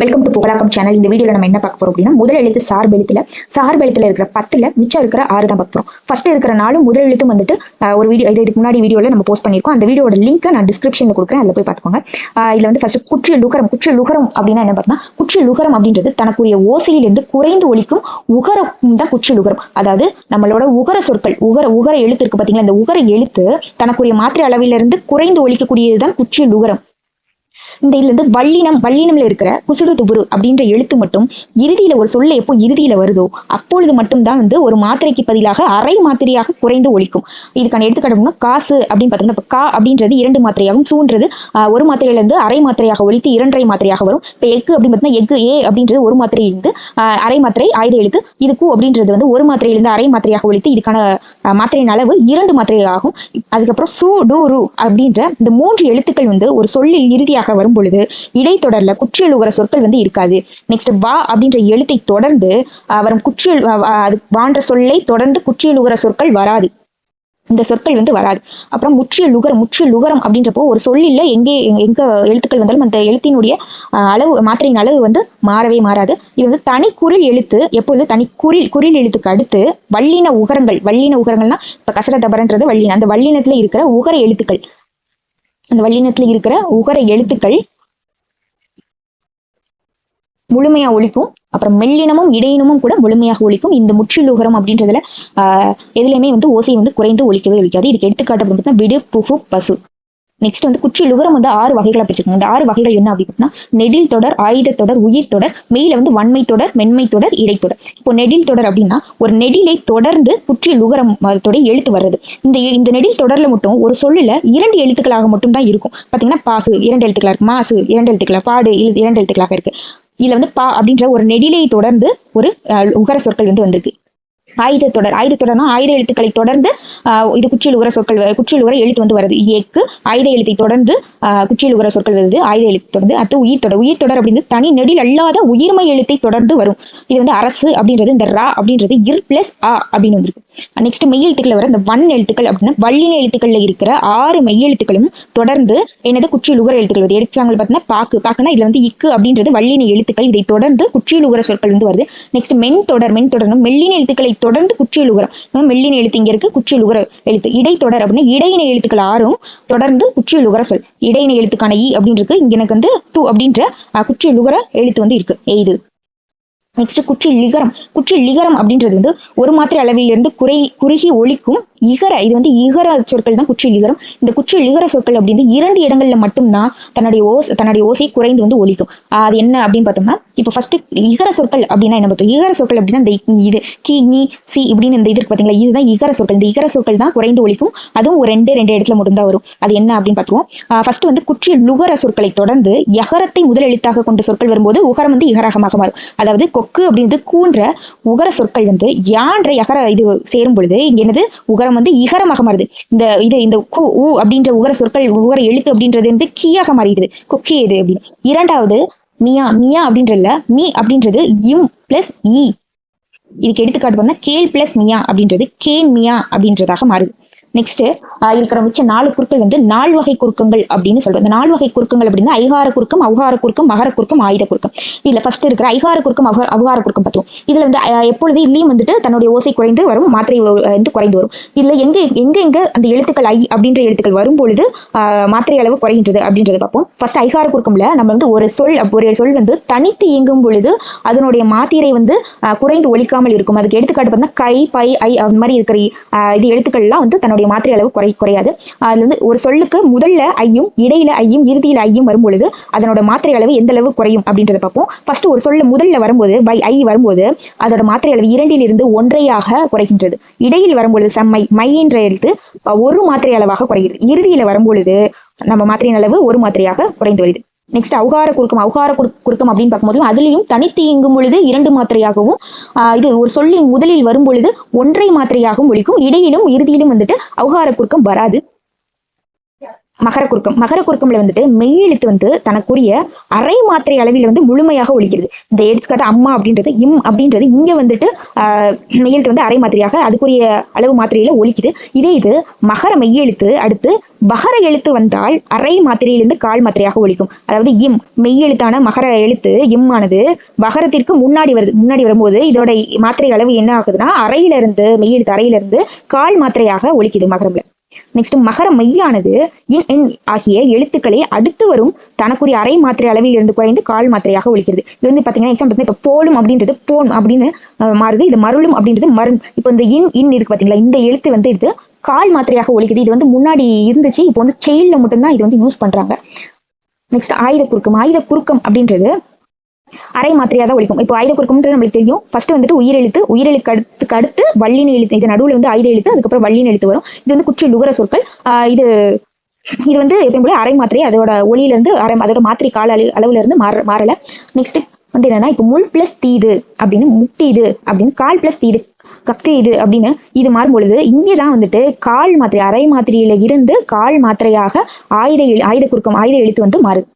Welcome to Pugazhakkam channel இந்த வீடியோல நம்ம என்ன பார்க்க போறோம் அப்படின்னா முதல் எழுத்து சார்பு எழுத்துல சார்பு எழுத்துல இருக்கிற பத்துல மிச்சம் இருக்கிற ஆறு தான் பார்க்க போறோம். ஃபர்ஸ்ட் இருக்கிற நாளும் முதல் எழுத்தும் வந்துட்டு ஒரு வீடியோ இது இதுக்கு முன்னாடி வீடியோல நம்ம போஸ்ட் பண்ணியிருக்கோம். அந்த வீடியோட லிங்க் நான் டிஸ்கிரிப்ஷன்ல கொடுக்குறேன். அதில் போய் பார்த்துக்கோங்க. இதுல வந்து ஃபர்ஸ்ட் குற்றிய லுகரம் குற்றிய லுகரம் அப்படின்னா என்ன பார்த்தா குற்றிய லுகரம் அப்படின்றது தனக்குரிய ஓசையிலிருந்து குறைந்து ஒழிக்கும் உகரம் தான் குற்றிய லுகரம் அதாவது நம்மளோட உகர சொற்கள் உகர உகர எழுத்து இருக்கு பாத்தீங்களா இந்த உகர எழுத்து தனக்குரிய மாத்திரை அளவிலிருந்து குறைந்து ஒழிக்கக்கூடியதுதான் குற்றிய லுகரம் இந்த இதுல இருந்து வள்ளினம் வள்ளினம்ல இருக்கிற குசுடு துபுரு அப்படின்ற எழுத்து மட்டும் இறுதியில ஒரு சொல்ல எப்போ இறுதியில வருதோ அப்பொழுது மட்டும்தான் வந்து ஒரு மாத்திரைக்கு பதிலாக அரை மாத்திரையாக குறைந்து ஒழிக்கும். இதுக்கான எடுத்துக்காட்டுனா காசு அப்படின்னு பார்த்தோம்னா கா அப்படின்றது இரண்டு மாத்திரையாகவும் சூன்றது ஒரு மாத்திரையில இருந்து அரை மாத்திரையாக ஒழித்து இரண்டரை மாத்திரையாக வரும். இப்போ எக்கு அப்படின்னு பார்த்தீங்கன்னா எக்கு ஏ அப்படின்றது ஒரு மாத்திரையிலிருந்து ஆஹ், அரை மாத்திரை ஆயுத எழுத்து இது கு அப்படின்றது வந்து ஒரு மாத்திரையிலிருந்து அரை மாத்திரையாக ஒழித்து இதுக்கான மாத்திரையின் அளவு இரண்டு மாத்திரை ஆகும் அதுக்கப்புறம் சு டூ ரு அப்படின்ற இந்த மூன்று எழுத்துக்கள் வந்து ஒரு சொல்லில் இறுதியாக வரும். பொழுது இடைத்தொடர்ல குற்றியலுகிற சொற்கள் வந்து இருக்காது. நெக்ஸ்ட் வா அப்படின்ற எழுத்தை தொடர்ந்து வரும் குற்றியல் அது வான்ற சொல்லை தொடர்ந்து குற்றியலுகிற சொற்கள் வராது. இந்த சொற்கள் வந்து வராது. அப்புறம் முற்றிய லுகரம் முற்றிய லுகரம் அப்படின்றப்போ ஒரு சொல்லில் எங்கே எங்க- எங்க எழுத்துக்கள் வந்தாலும் அந்த எழுத்தினுடைய அளவு மாத்திரையின் அளவு வந்து மாறவே மாறாது. இது வந்து தனி குறில் எழுத்து எப்பொழுது தனி குரில் குறில் எழுத்துக்கு அடுத்து வல்லின உகரங்கள் வல்லின உகரங்கள்னா இப்ப கசர தபரன்றது வல்லினம் அந்த வல்லினத்துல இருக்கிற உகர எழுத்துக்கள். அந்த வல்லினத்துல இருக்கிற உகர எழுத்துக்கள் முழுமையா ஒழிக்கும் அப்புறம் மெல்லினமும் இடையினமும் கூட முழுமையாக ஒழிக்கும் இந்த முற்றிலுகரம் அப்படின்றதுல ஆஹ் எதுலையுமே வந்து ஓசை வந்து குறைந்து ஒழிக்கவே ஒழிக்காது இதுக்கு எடுத்துக்காட்டு அப்படின்னு பார்த்தீங்கன்னா விடு புகு பசு. நெக்ஸ்ட் வந்து குச்சி லுகரம் வந்து ஆறு வகைகளை பிரிச்சுக்கோங்க இந்த ஆறு வகைகள் என்ன அப்படின்னா நெடில் தொடர் ஆயுத தொடர் உயிர் தொடர் மெயில வந்து வன்மை தொடர் மென்மை தொடர் இடைத்தொடர் இப்போ நெடில் தொடர் அப்படின்னா ஒரு நெடிலை தொடர்ந்து குற்றி லுகரம் தொடர் எழுத்து வர்றது. இந்த இந்த நெடில் தொடர்ல மட்டும் ஒரு சொல்லுல இரண்டு எழுத்துக்களாக மட்டும் தான் இருக்கும். பாத்தீங்கன்னா பாகு இரண்டு எழுத்துக்களா இருக்கு மாசு இரண்டு எழுத்துக்களா பாடு இரண்டு எழுத்துக்களாக இருக்கு. இதுல வந்து பா அப்படின்ற ஒரு நெடிலை தொடர்ந்து ஒரு அஹ், உகர சொற்கள் வந்து வந்திருக்கு. ஆயுத தொடர் ஆயுத தொடர்னா ஆயுத எழுத்துக்களை தொடர்ந்து ஆஹ், இது குச்சியில் உகர சொற்கள் குச்சியில் உகர எழுத்து வந்து வருது. எக்கு ஆயுத எழுத்தை தொடர்ந்து ஆஹ், குச்சியில் உகர சொற்கள் வருது ஆயுத எழுத்து தொடர்ந்து. அடுத்து உயிர் தொடர் உயிர் தொடர் அப்படின்றது தனி நெடில் அல்லாத உயிர்மை எழுத்தை தொடர்ந்து வரும். இது வந்து அரசு அப்படின்றது இந்த ரா அப்படின்றது இர் பிளஸ் ஆ அப்படின்னு வந்திருக்கு. நெக்ஸ்ட் மெய் எழுத்துக்கள் வர இந்த வன் எழுத்துக்கள் அப்படின்னா வள்ளின எழுத்துக்கள்ல இருக்கிற ஆறு மெய் எழுத்துக்களும் தொடர்ந்து என்னது குச்சியில் உகர எழுத்துக்கள் வருது. எடுத்தாங்க பார்த்தீங்கன்னா பாக்கு. பாக்குனா இதுல வந்து இக்கு அப்படின்றது வள்ளின எழுத்துக்கள். இதை தொடர்ந்து குச்சியில் உகர சொற்கள் வந்து வருது. நெக்ஸ்ட் மென் தொடர் மென் தொடர்னு மெல்லின எழுத்துக்களை தொடர்ந்து குச்சியில் உகரம் மெல்லின எழுத்து இங்க இருக்கு குச்சியில் உகர எழுத்து இடைத்தொடர் அப்படின்னா இடையின எழுத்துக்கள் ஆறும் தொடர்ந்து குச்சியில் உகர சொல். இடையின எழுத்துக்கான இ அப்படின்னு இருக்கு இங்க எனக்கு வந்து டு அப்படின்ற அஹ், குச்சியில் உகர எழுத்து வந்து இருக்கு. எய்து. நெக்ஸ்ட் குச்சி லிகரம் லிகரம் அப்படின்றது வந்து ஒரு மாத்திரை அளவிலிருந்து குறை குறுகி ஒழிக்கும் இகர இது வந்து இகர சொற்கள் தான் குச்சி இகரம். இந்த குச்சி இகர சொற்கள் அப்படின்னு இரண்டு இடங்கள்ல மட்டும்தான் தன்னுடைய ஓஸ் தன்னுடைய ஓசை குறைந்து வந்து ஒழிக்கும் அது என்ன அப்படின்னு பார்த்தோம்னா இப்போ ஃபர்ஸ்ட் இகர சொற்கள் அப்படின்னா என்ன பார்த்தோம்? இகர சொற்கள் அப்படின்னா இந்த இது கி நீ சி இப்படின்னு இந்த இது பார்த்தீங்களா இதுதான் இகர சொற்கள். இந்த இகர சொற்கள் தான் குறைந்து ஒழிக்கும் அதுவும் ஒரு ரெண்டு ரெண்டு இடத்துல மட்டும்தான் வரும். அது என்ன அப்படின்னு பார்த்துருவோம். ஃபர்ஸ்ட் வந்து குச்சி லுகர சொற்களை தொடர்ந்து யகரத்தை முதல் எழுத்தாக கொண்ட சொற்கள் வரும்போது உகரம் வந்து இகரகமாக மாறும். அதாவது கொக்கு அப்படின்றது கூன்ற உகர சொற்கள் வந்து யான்ற யகர இது சேரும் பொழுது இங்க என்னது? உகர உகரம் வந்து இகரமாக மாறுது. இந்த இது இந்த கு உ அப்படின்ற உகர சொற்கள் உகர எழுத்து அப்படின்றது வந்து கீயாக மாறிடுது. கொக்கி இது அப்படின்னு. இரண்டாவது மியா மியா அப்படின்றதுல மீ அப்படின்றது இம் பிளஸ் இ. இதுக்கு எடுத்துக்காட்டு பார்த்தா கேல் பிளஸ் மியா அப்படின்றது கேன் மியா அப்படின்றதாக மாறுது. நெக்ஸ்ட் இருக்கிற மிச்ச நாலு குறுக்கள் வந்து நால் வகை குறுக்கங்கள் அப்படின்னு சொல்றோம். இந்த நால் வகை குறுக்கங்கள் அப்படின்னா ஐகார குறுக்கம் அவுகார குறுக்கம் மகர குறுக்கம் ஆயுத குறுக்கம். இதுல ஃபர்ஸ்ட் இருக்கிற ஐகார குறுக்கம் அவுகார குறுக்கம் பத்துவோம் இதுல வந்து எப்பொழுது இல்லையும் வந்துட்டு தன்னுடைய ஓசை குறைந்து வரும் மாத்திரை வந்து குறைந்து வரும். இதுல எங்க எங்க எங்க அந்த எழுத்துக்கள் ஐ அப்படின்ற எழுத்துக்கள் வரும் பொழுது ஆஹ், மாத்திரை அளவு குறைகின்றது அப்படின்றத பார்ப்போம். ஃபர்ஸ்ட் ஐகார குறுக்கம்ல நம்ம வந்து ஒரு சொல் ஒரு சொல் வந்து தனித்து இயங்கும் பொழுது அதனுடைய மாத்திரை வந்து ஆஹ், குறைந்து ஒழிக்காமல் இருக்கும். அதுக்கு எடுத்துக்காட்டு பார்த்தா கை பை ஐ அந்த மாதிரி இருக்கிற இது எழுத்துக்கள்லாம் வந்து தன்னுடைய மாத்திரை அளவு குறை குறையாது. அதுல வந்து ஒரு சொல்லுக்கு முதல்ல ஐயும் இடையில ஐயும் இறுதியில ஐயும் வரும் பொழுது அதனோட மாத்திரை அளவு எந்த அளவு குறையும் அப்படின்றத பார்ப்போம். ஃபர்ஸ்ட் ஒரு சொல்ல முதல்ல வரும்போது பை ஐ வரும்போது அதோட மாத்திரை அளவு இரண்டிலிருந்து ஒன்றையாக குறைகின்றது. இடையில் வரும்பொழுது செம்மை மை என்ற எழுத்து ஒரு மாத்திரை அளவாக குறைகிறது இறுதியில வரும்பொழுது நம்ம மாத்திரையின் அளவு ஒரு மாத்திரையாக குறைந்து வருது. நெக்ஸ்ட் அவுகார குறுக்கம் அவுகார குறுக்கம் அப்படின்னு பார்க்கும்போது அதுலயும் தனித்து இயங்கும் பொழுது இரண்டு மாத்திரையாகவும் ஆஹ், இது ஒரு சொல்லி முதலில் வரும் பொழுது ஒன்றை மாத்திரையாகவும் ஒழிக்கும். இடையிலும் இறுதியிலும் வந்துட்டு அவுகார குறுக்கம் வராது. மகர குறுக்கம். மகர குறுக்கம்ல வந்துட்டு மெய் எழுத்து வந்து தனக்குரிய அரை மாத்திரை அளவில் வந்து முழுமையாக ஒழிக்கிறது. இந்த எடுத்துக்காட்டு அம்மா அப்படின்றது இம் அப்படின்றது இங்க வந்துட்டு ஆஹ் மெய் எழுத்து வந்து அரை மாத்திரையாக அதுக்குரிய அளவு மாத்திரையில ஒழிக்குது. இதே இது மகர மெய் எழுத்து அடுத்து பகர எழுத்து வந்தால் அரை மாத்திரையிலிருந்து கால் மாத்திரையாக ஒழிக்கும். அதாவது இம் மெய் எழுத்தான மகர எழுத்து இம் ஆனது பகரத்திற்கு முன்னாடி வருது முன்னாடி வரும்போது இதோட மாத்திரை அளவு என்ன ஆகுதுன்னா அறையில இருந்து மெய் எழுத்து அறையில இருந்து கால் மாத்திரையாக ஒலிக்குது மகரம்ல. நெக்ஸ்ட் மகர மையானது இன் என் ஆகிய எழுத்துக்களை அடுத்து வரும் தனக்குரிய அரை மாத்திரை அளவில் இருந்து குறைந்து கால் மாத்திரையாக ஒழிக்கிறது. இது வந்து பாத்தீங்கன்னா எக்ஸாம்பிள் இப்போ போலும் அப்படின்றது போன் அப்படின்னு மாறுது. இது மருளும் அப்படின்றது மருண் இப்போ இந்த இன் இன் இருக்கு பாத்தீங்களா? இந்த எழுத்து வந்து இது கால் மாத்திரையாக ஒழிக்குது. இது வந்து முன்னாடி இருந்துச்சு இப்போ வந்து செயலில் மட்டும்தான் இது வந்து யூஸ் பண்றாங்க. நெக்ஸ்ட் ஆயுத குறுக்கம் ஆயுத குறுக்கம் அப்படின்றது அரை மாத்திரையாக தான் ஒழிக்கும். இப்போ ஆயுத குறுக்கம்ன்றது நம்மளுக்கு தெரியும். ஃபர்ஸ்ட் வந்துட்டு உயிரெழுத்து உயிரெழுக்கு அடுத்துக்கு அடுத்து வள்ளின எழுத்து. இது நடுவில் வந்து ஆயுத எழுத்து அதுக்கப்புறம் வள்ளின எழுத்து வரும். இது வந்து குற்றி லுகர சொற்கள். இது இது வந்து எப்பயும் போல அரை மாத்திரை அதோட ஒளியிலேருந்து அரை அதோட மாத்திரை கால அளவு அளவுல இருந்து மாற மாறல. நெக்ஸ்ட் வந்து என்னன்னா இப்போ முள் பிளஸ் தீது அப்படின்னு முட்டீது அப்படின்னு கால் பிளஸ் தீது கத்தீது அப்படின்னு இது மாறும் பொழுது இங்கேதான் வந்துட்டு கால் மாத்திரை அரை மாத்திரையில இருந்து கால் மாத்திரையாக ஆயுத ஆயுத குறுக்கம் ஆயுத எழுத்து வந்து மாறுது.